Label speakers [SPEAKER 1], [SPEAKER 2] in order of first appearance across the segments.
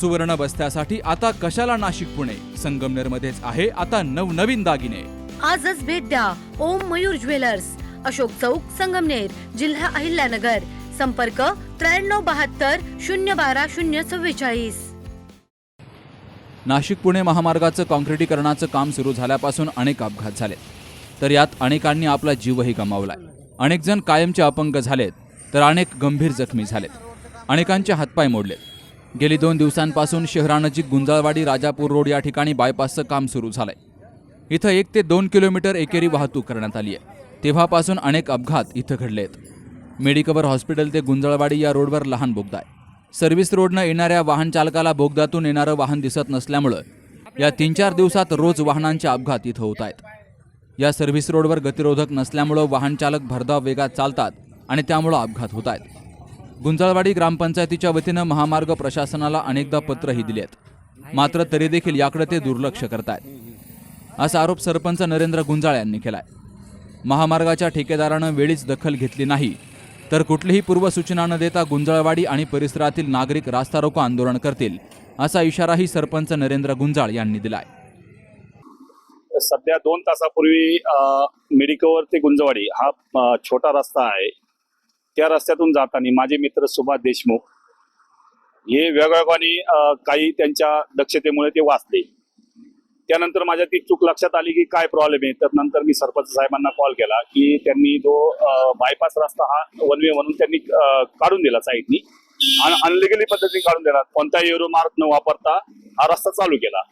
[SPEAKER 1] सुवर्ण बस्त्यासाठी आता कशाला नाशिक पुणे? संगमनेर मध्येच आहे आता नवनवीन दागिने.
[SPEAKER 2] आजच भेट द्या ओम मयूर ज्वेलर्स. अशोक चौक संगमनेर जिल्हा अहिल्यानगर. संपर्क त्र्याण्णव बहात्तर शून्य बारा शून्य चव्वेचाळीस.
[SPEAKER 1] नाशिक पुणे महामार्गाचं काँक्रिटीकरणाचं काम सुरू झाल्यापासून अनेक अपघात झाले तर यात अनेकांनी आपला जीवही गमावलाय. अनेक जण कायमचे अपंग झालेत तर अनेक गंभीर जखमी झालेत. अनेकांचे हातपाय मोडलेत. गेली दोन दिवसांपासून शहरानजीक गुंजाळवाडी राजापूर रोड या ठिकाणी बायपासचं काम सुरू झालंय. इथं एक ते दोन किलोमीटर एकेरी वाहतूक करण्यात आली आहे. तेव्हापासून अनेक अपघात इथं घडले आहेत. मेडिकवर हॉस्पिटल ते गुंजळवाडी या रोडवर लहान बोगदा आहे. सर्व्हिस रोडनं येणाऱ्या वाहन चालकाला बोगद्यातून येणारं वाहन दिसत नसल्यामुळं या तीन चार दिवसात रोज वाहनांचे अपघात इथं होत आहेत. या सर्व्हिस रोडवर गतिरोधक नसल्यामुळं वाहन चालक भरधाव वेगात चालतात आणि त्यामुळं अपघात होत आहेत. गुंजाळवाडी ग्रामपंचायतीच्या वतीनं महामार्ग प्रशासनाला अनेकदा पत्रही दिली आहेत. मात्र तरी देखील याकडे ते दुर्लक्ष करतायत. असा आरोप सरपंच नरेंद्र गुंजाळ यांनी केलाय. महामार्गाच्या ठेकेदारानं वेळीच दखल घेतली नाही तर कुठलीही पूर्वसूचना न देता गुंजाळवाडी आणि परिसरातील नागरिक रास्ता रोको आंदोलन करतील असा इशाराही सरपंच नरेंद्र गुंजाळ यांनी दिलाय.
[SPEAKER 3] सध्या दोन तासापूर्वी मेडिकोवर ते गुंजवाडी हा छोटा रस्ता आहे. त्या रस्त्यातून जाताना माझे मित्र सुभाष देशमुख हे वेगवेगळ्याने काही त्यांच्या दक्षतेमुळे ते वाचले. त्यानंतर माझ्या ती चूक लक्षात आली की काय प्रॉब्लेम आहे? तर नंतर मी सरपंच साहेबांना कॉल केला की त्यांनी जो बायपास रस्ता हा वन वे म्हणून त्यांनी काढून दिला साईडनी आणि अनलिगली पद्धतीने काढून दिला. कोणताही एरोमार्क न वापरता हा रस्ता चालू केला.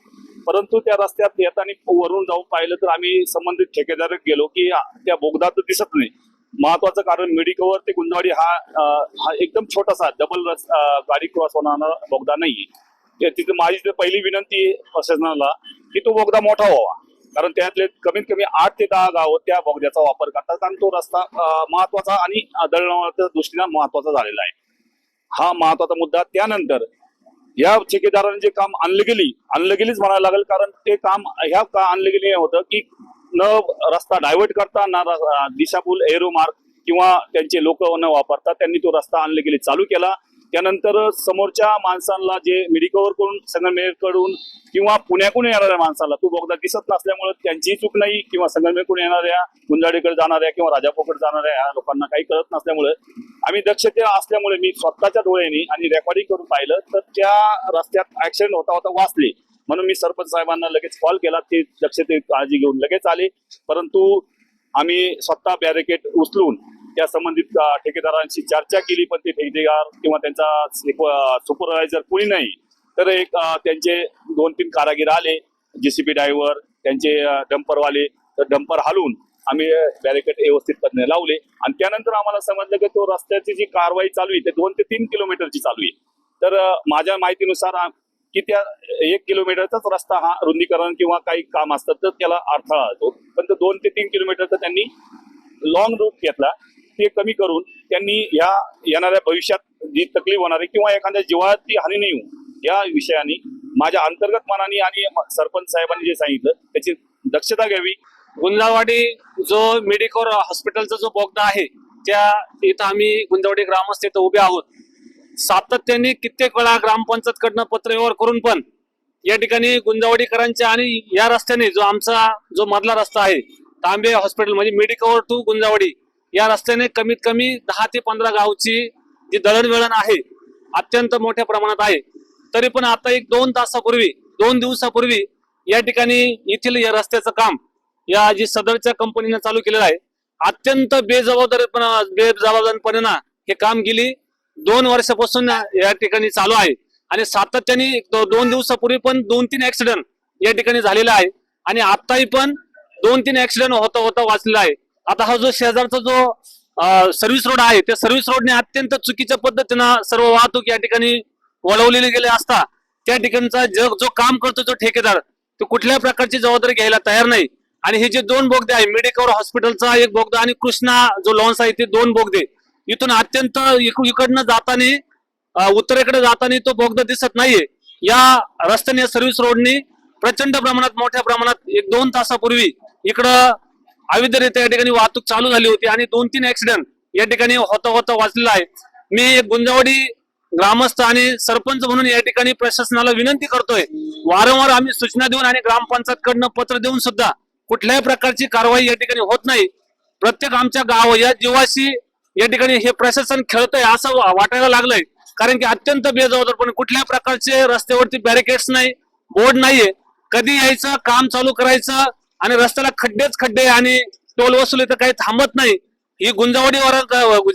[SPEAKER 3] परंतु त्या रस्त्यात येताना वरून जाऊन पाहिलं तर आम्ही संबंधित ठेकेदार गेलो की त्या बोगदात दिसत नाही. महत्वाचं कारण मेडिकवर ते गुंजवाडी हा हा एकदम छोटासा डबल रस गाडी क्रॉस होणारा बोगदा नाही. तिथे माझी पहिली विनंती प्रशासनाला की तो बोगदा मोठा व्हावा. कारण त्यातले कमीत कमी आठ ते दहा गाव त्या बोगद्याचा वापर करतात कारण तो रस्ता महत्त्वाचा आणि दळणवळणाच्या दृष्टीने महत्त्वाचा झालेला आहे. हा महत्त्वाचा मुद्दा त्यानंतर या ठेकेदारांनी जे काम आणलं गेली आणलं गेलीच म्हणायला लागेल कारण ते काम ह्या का आणलं गेली होतं की न रस्ता डायव्हर्ट करता ना र- दिशाभूल एरो मार्क किंवा त्यांचे लोक न वापरता त्यांनी तो रस्ता आणले गेले चालू केला. त्यानंतर समोरच्या माणसांना जे मेडिकवर करून संगमेरकडून किंवा पुण्याकडून येणाऱ्या माणसाला तो बोगदा दिसत नसल्यामुळे त्यांचीही चूक नाही किंवा संगमेरकडून येणाऱ्या गुंजाडीकडे जाणाऱ्या किंवा राजापूरकडे जाणाऱ्या ह्या लोकांना काही कळत नसल्यामुळे आम्ही दक्षते असल्यामुळे मी स्वतःच्या डोळ्यांनी आणि रेकॉर्डिंग करून पाहिलं तर त्या रस्त्यात ऍक्सिडेंट होता होता वाचले. म्हणून मी सरपंच साहेबांना लगेच कॉल केला. ते दक्षते काळजी घेऊन लगेच आले. परंतु आम्ही स्वतः बॅरिकेड उचलून त्या संबंधित ठेकेदारांशी चर्चा केली. पण ते ठेकेदार किंवा त्यांचा सुपरवायझर कोणी नाही. तर एक त्यांचे दोन तीन कारागीर आले. जेसीबी ड्रायव्हर त्यांचे डंपरवाले तर डंपर हालून आम्ही बॅरिकेड व्यवस्थित पद्धतीने लावले. आणि त्यानंतर आम्हाला समजलं की तो रस्त्याची जी कारवाई चालू आहे ते दोन ते तीन किलोमीटरची चालू आहे. तर माझ्या माहितीनुसार की त्या एक किलोमीटरचाच रस्ता हा रुंदीकरण किंवा काही काम असतं तर त्याला अडथळा येतो. पण तो दोन ते तीन किलोमीटरचा त्यांनी लॉंग रूट घेतला. ते कमी करून त्यांनी ह्या येणाऱ्या भविष्यात जी तकलीफ होणार आहे किंवा एखाद्या जीवाची हानी नाही होऊ या विषयाने माझ्या अंतर्गत मनाने आणि सरपंच साहेबांनी जे सांगितलं त्याची दक्षता घ्यावी.
[SPEAKER 4] गुंजाळवाडी जो मेडिकोर हॉस्पिटलचा जो बोगदा आहे त्या इथं आम्ही गुंजावाडी ग्रामस्थ इथं उभे आहोत. सातत्याने कित्येक वेळा ग्रामपंचायत कडनं पत्रव्यवहार करून पण या ठिकाणी गुंजावडीकरांच्या आणि या रस्त्याने जो आमचा जो मधला रस्ता आहे तांबे हॉस्पिटल म्हणजे मेडिकवर टू गुंजावडी या रस्त्याने कमीत कमी दहा ते पंधरा गावची जी दळणवळण आहे अत्यंत मोठ्या प्रमाणात आहे. तरी पण आता एक दोन तासापूर्वी दोन दिवसापूर्वी या ठिकाणी येथील या रस्त्याचं काम या जी सदरच्या कंपनीने चालू केलेलं आहे अत्यंत बेजबाबदारीपणा बेजबाबदारीपणे ना हे काम गेली. दोन वर्षापासून या ठिकाणी चालू आहे. आणि सातत्याने दोन दिवसापूर्वी पण दोन तीन ऍक्सिडेंट या ठिकाणी झालेला आहे. आणि आताही पण दोन तीन ऍक्सिडेंट होता होता वाचलेला आहे. आता हा जो शेजारचा जो सर्व्हिस रोड आहे त्या सर्व्हिस रोडने अत्यंत चुकीच्या पद्धतीनं सर्व वाहतूक या ठिकाणी वळवलेली गेले असता त्या ठिकाणचा जग जो काम करतो जो ठेकेदार तो कुठल्या प्रकारची जबाबदारी घ्यायला तयार नाही. आणि हे जे दोन बोगदे आहे मेडिकवर हॉस्पिटलचा एक बोगदा आणि कृष्णा जो लॉन्स आहे ते दोन बोगदे. इथून अत्यंत इकडनं जाताना उत्तरेकडे जाताना तो बोगदा दिसत नाहीये. या रस्त्याने सर्व्हिस रोडनी प्रचंड प्रमाणात मोठ्या प्रमाणात एक दोन तासापूर्वी इकडं अविधरित्या या ठिकाणी वाहतूक चालू झाली होती आणि दोन तीन ऍक्सिडेंट या ठिकाणी होता होता वाचलेला आहे. मी एक गुंजावडी ग्रामस्थ आणि सरपंच म्हणून या ठिकाणी प्रशासनाला विनंती करतोय. वारंवार आम्ही सूचना देऊन आणि ग्रामपंचायत कडनं पत्र देऊन सुद्धा कुठल्याही प्रकारची कारवाई या ठिकाणी होत नाही. प्रत्येक आमच्या गाव या जीवाशी या ठिकाणी हे प्रशासन खेळतंय असं वाटायला लागलंय. कारण की अत्यंत बेजबाबदारपणे कुठल्या प्रकारचे रस्त्यावरती बॅरिकेड्स नाही बोर्ड नाहीये. कधी यायचं काम चालू करायचं आणि रस्त्याला खड्डेच खड्डे आणि टोल वसुली तर काही थांबत नाही. ही गुंजावडीवर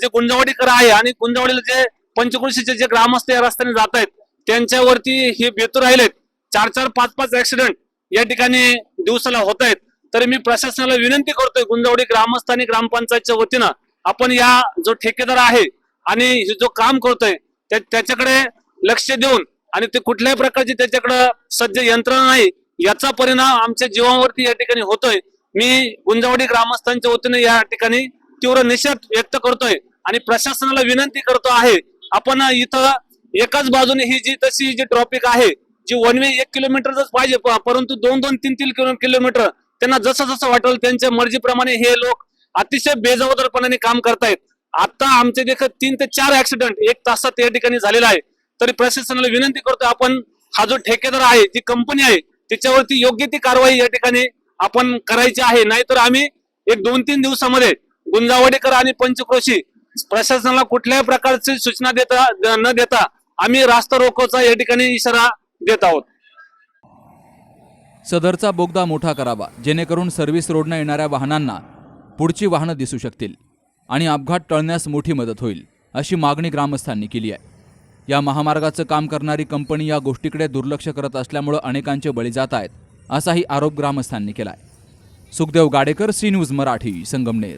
[SPEAKER 4] जे गुंजावडीकर आहे आणि गुंजावडीला जे पंचकृषीचे जे ग्रामस्थ या रस्त्याने जात आहेत त्यांच्यावरती हे बेतू राहिलेत. चार चार पाच पाच ऍक्सिडेंट या ठिकाणी दिवसाला होत आहेत तरी मी प्रशासनाला विनंती करतोय गुंजावडी ग्रामस्थ आणि ग्रामपंचायतच्या वतीनं आपण या जो ठेकेदार आहे आणि जो काम करतोय त्या- त्याच्याकडे लक्ष देऊन आणि ते कुठल्याही प्रकारची त्याच्याकडे सज्ज यंत्रणा नाही याचा परिणाम आमच्या जीवावरती या ठिकाणी होतोय. मी गुंजावडी ग्रामस्थांच्या वतीने या ठिकाणी तीव्र निषेध व्यक्त करतोय आणि प्रशासनाला विनंती करतो आहे आपण इथं एकाच बाजूने ही जी तशी जी ट्रॉफिक आहे जी वन वे एक किलोमीटरच पाहिजे प- परंतु दोन दोन तीन तीन किलो किलोमीटर त्यांना जसं जसं वाटेल त्यांच्या मर्जीप्रमाणे हे लोक अतिशय बेजबाबदारपणाने काम करतायत. आता आमचे देखील तीन ते चार ऍक्सिडेंट एक तासात या ठिकाणी झालेला आहे. तरी प्रशासनाला विनंती करतो आपण हा जो ठेकेदार आहे ती कंपनी आहे त्याच्यावरती योग्य ती कारवाई या ठिकाणी आपण करायची आहे. नाहीतर आम्ही एक दोन तीन दिवसामध्ये गुंजावडेकर आणि पंचक्रोशी प्रशासनाला कुठल्याही प्रकारची सूचना देता न देता आम्ही रास्ता रोकोचा या ठिकाणी इशारा देत आहोत.
[SPEAKER 1] सदरचा बोगदा मोठा करावा जेणेकरून सर्व्हिस रोडनं येणाऱ्या वाहनांना पुढची वाहनं दिसू शकतील आणि अपघात टळण्यास मोठी मदत होईल अशी मागणी ग्रामस्थांनी केली आहे. या महामार्गाचं काम करणारी कंपनी या गोष्टीकडे दुर्लक्ष करत असल्यामुळं अनेकांचे बळी जात आहेत असाही आरोप ग्रामस्थांनी केला आहे Sukhdev Gadekar C news Marathi Sangamner.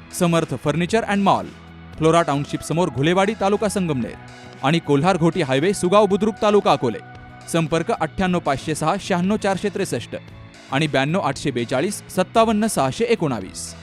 [SPEAKER 1] Samarth furniture and mall Flora township समोर घुलेवाडी तालुका संगमनेर आणि कोल्हार घोटी हायवे सुगाव बुद्रुक तालुका अकोले. संपर्क अठ्ठ्याण्णव पाचशे सहा शहाण्णव चारशे त्रेसष्ट आणि ब्याण्णव आठशे बेचाळीस सत्तावन्न सहाशे एकोणावीस.